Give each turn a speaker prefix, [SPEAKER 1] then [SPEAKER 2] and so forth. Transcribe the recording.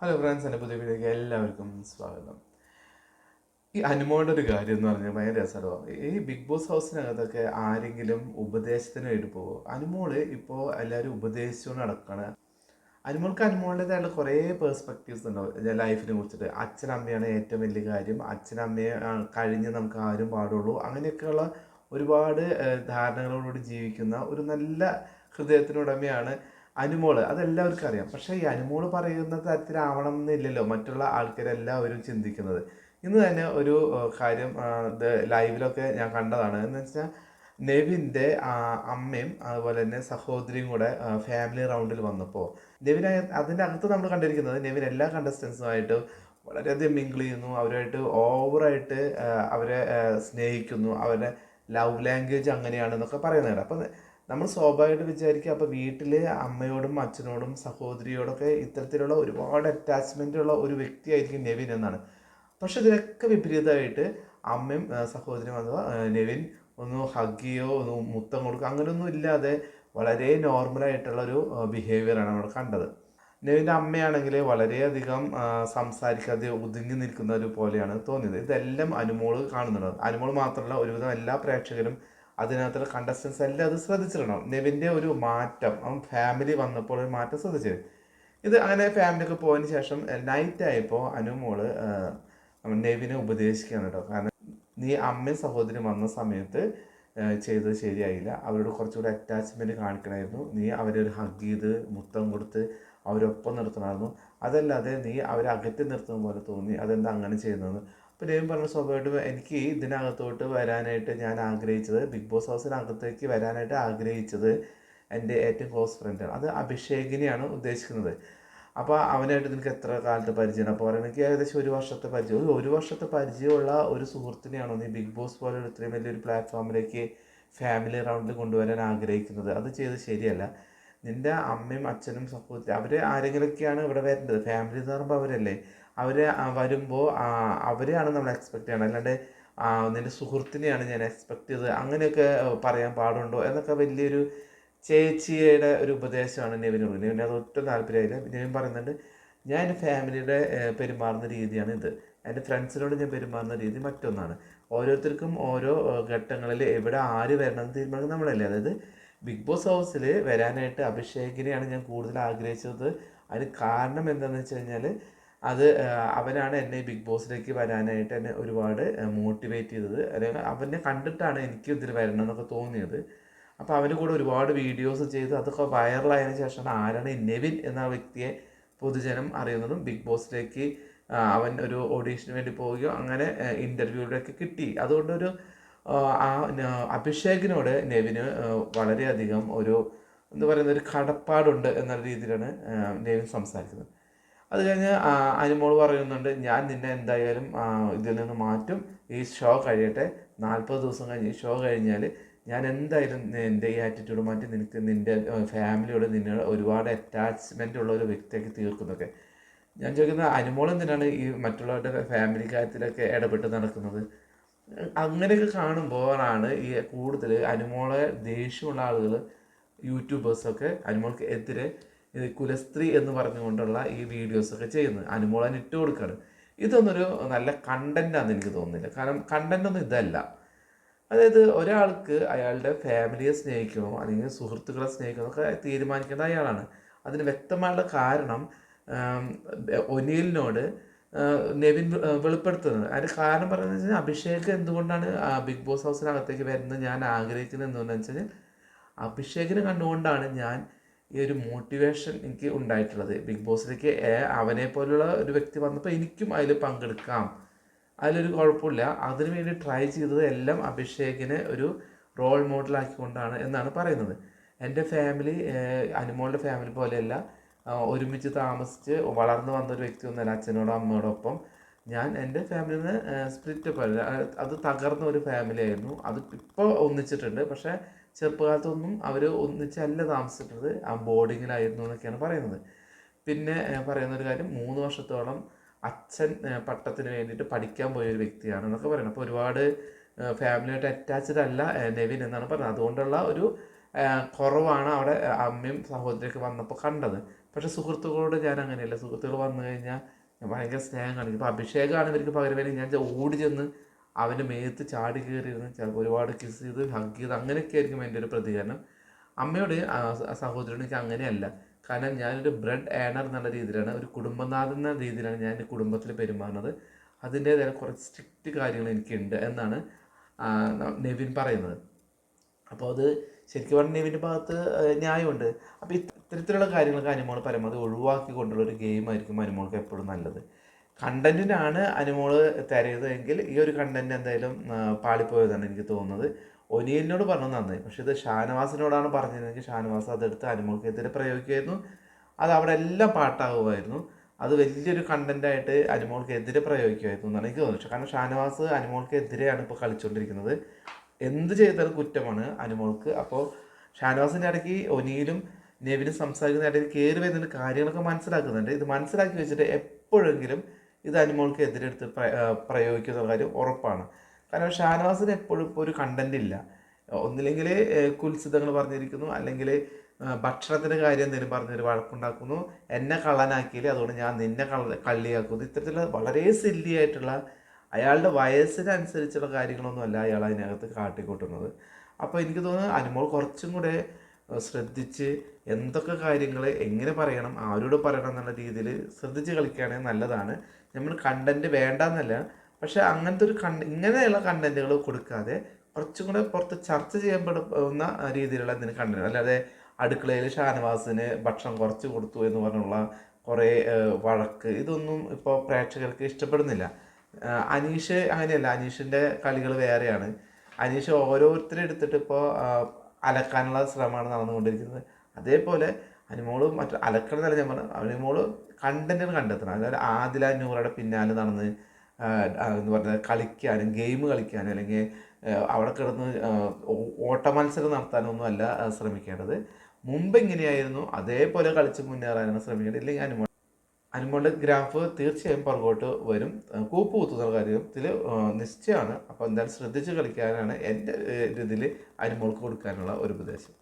[SPEAKER 1] Hello friends എന്റെ പുതിയ വീഡിയോയ്ക്ക് എല്ലാവർക്കും സ്വാഗതം. ഈ അനുമോളുടെ ഒരു കാര്യം എന്ന് പറഞ്ഞാൽ ഭയങ്കര രസമാണ് ഈ ബിഗ് ബോസ് ഹൗസിനകത്തൊക്കെ ആരെങ്കിലും ഉപദേശത്തിന് വേണ്ടി പോകും അനുമോൾ ഇപ്പോൾ എല്ലാവരും ഉപദേശിച്ചുകൊണ്ട് നടക്കുകയാണ് അനുമോൾക്ക് അനുമോളുടേതായുള്ള കുറേ പേഴ്സ്പെക്റ്റീവ്സ് ഉണ്ടാവും ലൈഫിനെ കുറിച്ചിട്ട്. അച്ഛനമ്മയാണ് ഏറ്റവും വലിയ കാര്യം. അച്ഛനമ്മയെ കഴിഞ്ഞ് നമുക്ക് ആരും പാടുള്ളൂ. അങ്ങനെയൊക്കെയുള്ള ഒരുപാട് ധാരണകളോടുകൂടി ജീവിക്കുന്ന ഒരു നല്ല ഹൃദയത്തിനുടമയാണ് അനുമോൾ അതെല്ലാവർക്കും അറിയാം. പക്ഷേ ഈ അനുമോൾ പറയുന്ന തരത്തിലാവണം എന്നില്ലല്ലോ മറ്റുള്ള ആൾക്കാരെല്ലാവരും ചിന്തിക്കുന്നത്. ഇന്ന് തന്നെ ഒരു കാര്യം ലൈവിലൊക്കെ ഞാൻ കണ്ടതാണ്. എന്ന് വെച്ചാൽ നെവിന്റെ അമ്മയും അതുപോലെ തന്നെ സഹോദരിയും കൂടെ ഫാമിലി റൗണ്ടിൽ വന്നപ്പോൾ നെവിൻ അതിന്റെ അകത്ത് നമ്മൾ കണ്ടിരിക്കുന്നത് നെവിൻ എല്ലാ കണ്ടസ്റ്റൻസുമായിട്ട് വളരെയധികം മിങ്കിൾ ചെയ്യുന്നു. അവരുമായിട്ട് ഓവറായിട്ട് അവരെ സ്നേഹിക്കുന്നു. അവരുടെ ലവ് ലാംഗ്വേജ് അങ്ങനെയാണെന്നൊക്കെ പറയുന്നുണ്ട് അപ്പം നമ്മൾ സ്വാഭാവികമായിട്ട് വിചാരിക്കുക അപ്പോൾ വീട്ടിൽ അമ്മയോടും അച്ഛനോടും സഹോദരിയോടൊക്കെ ഇത്തരത്തിലുള്ള ഒരുപാട് അറ്റാച്ച്മെന്റ് ഉള്ള ഒരു വ്യക്തിയായിരിക്കും നെവിൻ എന്നാണ്. പക്ഷെ ഇതിനൊക്കെ വിപരീതമായിട്ട് അമ്മയും സഹോദരിയും അഥവാ നെവിൻ ഒന്ന് ഹഗ്ഗിയോ ഒന്ന് മുത്തം കൊടുക്കുക അങ്ങനെയൊന്നും ഇല്ലാതെ വളരെ നോർമലായിട്ടുള്ള ഒരു ബിഹേവിയറാണ് നമ്മൾ കണ്ടത്. നെവിന്റെ അമ്മയാണെങ്കിൽ വളരെയധികം സംസാരിക്കാതെ ഒതുങ്ങി നിൽക്കുന്ന ഒരു പോലെയാണ് തോന്നിയത്. ഇതെല്ലാം അനുമോൾ കാണുന്നുണ്ട്. അനുമോൾ മാത്രമല്ല ഒരുവിധം എല്ലാ പ്രേക്ഷകരും അതിനകത്തുള്ള കണ്ടസ്റ്റൻസ് എല്ലാം അത് ശ്രദ്ധിച്ചിട്ടുണ്ടാവും നെവിന്റെ ഒരു മാറ്റം അവൻ ഫാമിലി വന്നപ്പോൾ ഒരു മാറ്റം ശ്രദ്ധിച്ചത് ഇത് അങ്ങനെ ഫാമിലിക്ക് പോയതിന് ശേഷം നൈറ്റ് ആയപ്പോൾ അനുമോൾ നെവിനെ ഉപദേശിക്കുകയാണ് കേട്ടോ. കാരണം നീ അമ്മയും സഹോദരി വന്ന സമയത്ത് ചെയ്തത് ശരിയായില്ല. അവരോട് കുറച്ചുകൂടി അറ്റാച്ച്മെന്റ് കാണിക്കണമായിരുന്നു. നീ അവരെ ഒരു ഹഗ് ചെയ്ത് മുത്തം കൊടുത്ത് അവരൊപ്പം നിർത്തണമായിരുന്നു. അതല്ലാതെ നീ അവരെ അകറ്റി നിർത്തുന്ന പോലെ തോന്നി. അതെന്താ അങ്ങനെ ചെയ്യുന്നത് അപ്പോൾ പറഞ്ഞ സ്വാഭാവികമായിട്ടും എനിക്ക് ഇതിനകത്തോട്ട് വരാനായിട്ട് ഞാൻ ആഗ്രഹിച്ചത് ബിഗ് ബോസ് ഹൗസിനകത്തേക്ക് വരാനായിട്ട് ആഗ്രഹിച്ചത് എന്റെ ഏറ്റവും ക്ലോസ് ഫ്രണ്ടാണ് അത് അഭിഷേകിനെയാണ് ഉദ്ദേശിക്കുന്നത്. അപ്പോൾ അവനായിട്ട് നിനക്ക് എത്ര കാലത്തെ പരിചയമാണ്? അപ്പോൾ പറയുന്നത് എനിക്ക് ഏകദേശം ഒരു വർഷത്തെ പരിചയം. ഒരു ഒരു വർഷത്തെ പരിചയമുള്ള ഒരു സുഹൃത്തിനെയാണോ നീ ബിഗ് ബോസ് പോലെ ഇത്രയും വലിയൊരു പ്ലാറ്റ്ഫോമിലേക്ക് ഫാമിലി റൗണ്ടിൽ കൊണ്ടുവരാൻ ആഗ്രഹിക്കുന്നത്? അത് ചെയ്ത് ശരിയല്ല. നിന്റെ അമ്മയും അച്ഛനും സപ്പോർട്ട് അവർ ആരെങ്കിലൊക്കെയാണ് ഇവിടെ വരേണ്ടത് ഫാമിലി എന്ന് പറയുമ്പോൾ അവരല്ലേ? അവർ വരുമ്പോൾ അവരെയാണ് നമ്മൾ എക്സ്പെക്ട് ചെയ്യണം അല്ലാണ്ട് നിന്റെ സുഹൃത്തിനെയാണ് ഞാൻ എക്സ്പെക്ട് ചെയ്തത് അങ്ങനെയൊക്കെ പറയാൻ പാടുണ്ടോ എന്നൊക്കെ വലിയൊരു ചേച്ചിയുടെ ഒരു ഉപദേശമാണ് നെവിനുള്ളത് നെവിന് അത് ഒട്ടും താല്പര്യമായില്ല. നെവിൻ പറയുന്നുണ്ട് ഞാൻ എന്റെ ഫാമിലിയുടെ പെരുമാറുന്ന രീതിയാണ് ഇത്. എന്റെ ഫ്രണ്ട്സിനോട് ഞാൻ പെരുമാറുന്ന രീതി മറ്റൊന്നാണ്. ഓരോരുത്തർക്കും ഓരോ ഘട്ടങ്ങളിൽ എവിടെ ആര് വരണം തീരുമാനിക്കുന്നത് നമ്മളല്ലേ. അതായത് ബിഗ് ബോസ് ഹൗസിൽ വരാനായിട്ട് അഭിഷേകിനെയാണ് ഞാൻ കൂടുതൽ ആഗ്രഹിച്ചത്. അതിന് കാരണം എന്താണെന്ന് വെച്ച് കഴിഞ്ഞാൽ അത് അവനാണ് എന്നെ ബിഗ് ബോസിലേക്ക് വരാനായിട്ട് എന്നെ ഒരുപാട് മോട്ടിവേറ്റ് ചെയ്തത്. അല്ലെങ്കിൽ അവനെ കണ്ടിട്ടാണ് എനിക്ക് ഇതിൽ വരണം എന്നൊക്കെ തോന്നിയത്. അപ്പോൾ അവന്റെ കൂടെ ഒരുപാട് വീഡിയോസ് ചെയ്ത് അതൊക്കെ വൈറലായതിനു ശേഷമാണ് ആരാണ് നെവിൻ എന്ന വ്യക്തിയെ പൊതുജനം അറിയുന്നതും ബിഗ് ബോസിലേക്ക് അവൻ ഒരു ഓഡീഷന് വേണ്ടി പോവുകയോ അങ്ങനെ ഇന്റർവ്യൂവിലൊക്കെ കിട്ടി. അതുകൊണ്ടൊരു ആ, അഭിഷേകിനോട് നെവിന് വളരെയധികം ഒരു എന്താ പറയുന്ന ഒരു കടപ്പാടുണ്ട് എന്ന രീതിയിലാണ് നെവിൻ സംസാരിക്കുന്നത്. അത് കഴിഞ്ഞ് അനുമോൾ പറയുന്നുണ്ട് ഞാൻ നിന്നെ എന്തായാലും ഇതിൽ നിന്ന് മാറ്റും. ഈ ഷോ കഴിയട്ടെ. നാൽപ്പത് ദിവസം കഴിഞ്ഞ് ഈ ഷോ കഴിഞ്ഞാൽ ഞാൻ എന്തായാലും എന്റെ ഈ ആറ്റിറ്റ്യൂഡ് മാറ്റി നിനക്ക് നിന്റെ ഫാമിലിയോട് നിന്നെ ഒരുപാട് അറ്റാച്ച്മെന്റ് ഉള്ള ഒരു വ്യക്തിയാക്കി തീർക്കുന്നൊക്കെ. ഞാൻ ചോദിക്കുന്നത് അനുമോൾ എന്തിനാണ് ഈ മറ്റുള്ളവരുടെ ഫാമിലി കാര്യത്തിലൊക്കെ ഇടപെട്ട് നടക്കുന്നത്? അങ്ങനെയൊക്കെ കാണുമ്പോഴാണ് ഈ കൂടുതൽ അനുമോളെ ദേഷ്യമുള്ള ആളുകൾ യൂട്യൂബേഴ്സൊക്കെ അനുമോൾക്ക് എതിരെ കുലസ്ത്രീ എന്ന് പറഞ്ഞുകൊണ്ടുള്ള ഈ വീഡിയോസൊക്കെ ചെയ്യുന്നത്. അനുമോളൻ ഇട്ട് കൊടുക്കുകയാണ് ഇതൊന്നൊരു നല്ല കണ്ടന്റാണെന്ന് എനിക്ക് തോന്നുന്നില്ല. കാരണം കണ്ടന്റ് ഒന്നും ഇതല്ല. അതായത് ഒരാൾക്ക് അയാളുടെ ഫാമിലിയെ സ്നേഹിക്കണോ അല്ലെങ്കിൽ സുഹൃത്തുക്കളെ സ്നേഹിക്കണോ ഒക്കെ തീരുമാനിക്കേണ്ട അയാളാണ്. അതിന് വ്യക്തമായുള്ള കാരണം ഒനിയലിനോട് നെവിൻ വെളിപ്പെടുത്തുന്നത്. അതിന് കാരണം പറയുന്നത് വെച്ച് കഴിഞ്ഞാൽ അഭിഷേക് എന്തുകൊണ്ടാണ് ബിഗ് ബോസ് ഹൗസിനകത്തേക്ക് വരുന്നത് ഞാൻ ആഗ്രഹിക്കുന്നത് എന്തുകൊണ്ടാണെന്ന് വെച്ചാൽ അഭിഷേകിനെ കണ്ടുകൊണ്ടാണ് ഞാൻ ഈ ഒരു മോട്ടിവേഷൻ എനിക്ക് ഉണ്ടായിട്ടുള്ളത്. ബിഗ് ബോസിലേക്ക് അവനെ പോലുള്ള ഒരു വ്യക്തി വന്നപ്പോൾ എനിക്കും അതിൽ പങ്കെടുക്കാം. അതിലൊരു കുഴപ്പമില്ല. അതിനു വേണ്ടി ട്രൈ ചെയ്തത് എല്ലാം അഭിഷേകിനെ ഒരു റോൾ മോഡലാക്കിക്കൊണ്ടാണ് എന്നാണ് പറയുന്നത്. എന്റെ ഫാമിലി അനുമോളുടെ ഫാമിലി പോലെയല്ല ഒരുമിച്ച് താമസിച്ച് വളർന്നു വന്ന ഒരു വ്യക്തിയൊന്നുമല്ല അച്ഛനോടും അമ്മയോടൊപ്പം. ഞാൻ എന്റെ ഫാമിലിയിൽ നിന്ന് സ്പ്ലിറ്റ് അപ്പ് അത് തകർന്ന ഒരു ഫാമിലി ആയിരുന്നു. അത് ഇപ്പോൾ ഒന്നിച്ചിട്ടുണ്ട്. പക്ഷേ ചെറുപ്പകാലത്തൊന്നും അവർ ഒന്നിച്ചല്ല താമസിച്ചിട്ടത് ആ ബോർഡിങ്ങിലായിരുന്നു എന്നൊക്കെയാണ് പറയുന്നത്. പിന്നെ പറയുന്ന ഒരു കാര്യം മൂന്ന് വർഷത്തോളം അച്ഛൻ പട്ടത്തിന് വേണ്ടിയിട്ട് പഠിക്കാൻ പോയ ഒരു വ്യക്തിയാണ് എന്നൊക്കെ പറയുന്നത്. അപ്പോൾ ഒരുപാട് ഫാമിലിയായിട്ട് അറ്റാച്ച്ഡ് അല്ല നെവിൻ എന്നാണ് പറഞ്ഞത് അതുകൊണ്ടുള്ള ഒരു കുറവാണ് അവിടെ അമ്മയും സഹോദരിയൊക്കെ വന്നപ്പോൾ കണ്ടത്. പക്ഷേ സുഹൃത്തുക്കളോട് ഞാൻ അങ്ങനെയല്ല. സുഹൃത്തുക്കൾ വന്നു കഴിഞ്ഞാൽ ഭയങ്കര സ്നേഹം കാണിക്കും ഇപ്പോൾ അഭിഷേകമാണ് ഇവർക്ക് പകരം വേണ്ടി ഞാൻ ഓടി ചെന്ന് അവന്റെ മേത്ത് ചാടി കയറിയിരുന്ന് ചിലപ്പോൾ ഒരുപാട് കിസ് ചെയ്ത് ഹഗ് ചെയ്ത് അങ്ങനെയൊക്കെ ആയിരിക്കും എന്റെ ഒരു പ്രതികരണം. അമ്മയോട് സഹോദരനോട് എനിക്ക് അങ്ങനെയല്ല. കാരണം ഞാനൊരു ബ്രെഡ് ഏണർ എന്നുള്ള രീതിയിലാണ് ഒരു കുടുംബനാഥൻ എന്ന രീതിയിലാണ് ഞാൻ കുടുംബത്തിൽ പെരുമാറുന്നത്. അതിന്റേതായ കുറച്ച് സ്ട്രിക്റ്റ് കാര്യങ്ങൾ എനിക്കുണ്ട് എന്നാണ് നെവിൻ പറയുന്നത്. അപ്പോൾ അത് ശരിക്കും പറഞ്ഞാൽ നെവിന്റെ ഭാഗത്ത് ന്യായമുണ്ട്. അപ്പോൾ ഇത്തരത്തിലുള്ള കാര്യങ്ങളൊക്കെ അനുമോൾ പരമാവധി ഒഴിവാക്കിക്കൊണ്ടുള്ള ഒരു ഗെയിമായിരിക്കും അനുമോൾക്ക് എപ്പോഴും നല്ലത്. കണ്ടന്റിനാണ് തരയത് എങ്കിൽ ഈ ഒരു കണ്ടന്റ് എന്തായാലും പാളിപ്പോയതാണ് എനിക്ക് തോന്നുന്നത്. ഒനിയലിനോട് പറഞ്ഞു നന്നായി. പക്ഷേ ഇത് ഷാനവാസിനോടാണ് പറഞ്ഞിരുന്നെങ്കിൽ ഷാനവാസ് അതെടുത്ത് അനിമോൾക്കെതിരെ പ്രയോഗിക്കുമായിരുന്നു. അത് അവിടെ എല്ലാം പാട്ടാകുമായിരുന്നു. അത് വലിയൊരു കണ്ടന്റായിട്ട് അനുമോൾക്കെതിരെ പ്രയോഗിക്കുമായിരുന്നു എന്നാണ് എനിക്ക് തോന്നുന്നത്. കാരണം ഷാനവാസ് അനിമോൾക്കെതിരെയാണ് ഇപ്പോൾ കളിച്ചുകൊണ്ടിരിക്കുന്നത്. എന്ത് ചെയ്താലും കുറ്റമാണ് അനിമോൾക്ക് അപ്പോൾ ഷാനവാസിന്റെ ഇടയ്ക്ക് ഒനിയിലും നെവിനും സംസാരിക്കുന്ന ഇടയിൽ കയറി വരുന്ന കാര്യങ്ങളൊക്കെ മനസ്സിലാക്കുന്നുണ്ട്. ഇത് മനസ്സിലാക്കി വെച്ചിട്ട് എപ്പോഴെങ്കിലും ഇത് അനുമോൾക്ക് എതിരെടുത്ത് പ്രയോഗിക്കുന്ന കാര്യം ഉറപ്പാണ്. കാരണം ഷാനവാസിന് എപ്പോഴും ഇപ്പോൾ ഒരു കണ്ടന്റ് ഇല്ല. ഒന്നില്ലെങ്കിൽ കുൽസിതങ്ങൾ പറഞ്ഞിരിക്കുന്നു. അല്ലെങ്കിൽ ഭക്ഷണത്തിന്റെ കാര്യം എന്തെങ്കിലും പറഞ്ഞൊരു വഴക്കുണ്ടാക്കുന്നു. എന്നെ കള്ളനാക്കിയില്ലേ? അതുകൊണ്ട് ഞാൻ നിന്നെ കള്ള കള്ളിയാക്കുന്നു. ഇത്തരത്തിലുള്ള വളരെ സില്ലി ആയിട്ടുള്ള അയാളുടെ വയസ്സിനനുസരിച്ചുള്ള കാര്യങ്ങളൊന്നും അല്ല അയാൾ അതിനകത്ത് കാട്ടിക്കൂട്ടുന്നത്. അപ്പോൾ എനിക്ക് തോന്നുന്നു അനുമോൾ കുറച്ചും കൂടെ ശ്രദ്ധിച്ച് എന്തൊക്കെ കാര്യങ്ങൾ എങ്ങനെ പറയണം ആരോട് പറയണം എന്നുള്ള രീതിയിൽ ശ്രദ്ധിച്ച് കളിക്കുകയാണെങ്കിൽ നല്ലതാണ്. നമ്മൾ കണ്ടന്റ് വേണ്ടെന്നല്ല പക്ഷേ അങ്ങനത്തെ ഒരു കണ്ട ഇങ്ങനെയുള്ള കണ്ടന്റുകൾ കൊടുക്കാതെ കുറച്ചും കൂടെ പുറത്ത് ചർച്ച ചെയ്യപ്പെടുന്ന രീതിയിലുള്ള എന്തിനു കണ്ടന്റ് അല്ലാതെ അടുക്കളയിൽ ഷാനവാസിന് ഭക്ഷണം കുറച്ച് കൊടുത്തു എന്ന് പറഞ്ഞുള്ള കുറേ വഴക്ക് ഇതൊന്നും ഇപ്പോൾ പ്രേക്ഷകർക്ക് ഇഷ്ടപ്പെടുന്നില്ല. അനീഷ് അങ്ങനെയല്ല അനീഷിന്റെ കളികൾ വേറെയാണ്. അനീഷ് ഓരോരുത്തരെ എടുത്തിട്ട് ഇപ്പോൾ അലക്കാനുള്ള ശ്രമമാണ് നടന്നുകൊണ്ടിരിക്കുന്നത്. അതേപോലെ അനുമോൾ മറ്റു അലക്കണമെന്നല്ല ഞാൻ പറഞ്ഞു അനുമോൾ കണ്ടന്റുകൾ കണ്ടെത്തണം അതായത് ആദില നൂറയുടെ പിന്നാലെ നടന്ന് എന്ന് പറഞ്ഞാൽ കളിക്കാനും ഗെയിം കളിക്കാനും അല്ലെങ്കിൽ അവിടെ കിടന്ന് ഓട്ട മത്സരം നടത്താനൊന്നും അല്ല ശ്രമിക്കേണ്ടത്. മുമ്പ് എങ്ങനെയായിരുന്നു? അതേപോലെ കളിച്ച് മുന്നേറാനാണ് ശ്രമിക്കേണ്ടത്. ഇല്ലെങ്കിൽ അനുമോൾ അനുമോളുടെ ഗ്രാഫ് തീർച്ചയായും പുറകോട്ട് വരും. കൂപ്പ് കുത്തുന്ന കാര്യത്തിൽ നിശ്ചയമാണ്. അപ്പോൾ എന്തായാലും ശ്രദ്ധിച്ച് കളിക്കാനാണ് എന്റെ ഇതിൽ അനുമോൾക്ക് കൊടുക്കാനുള്ള ഒരു ഉപദേശം.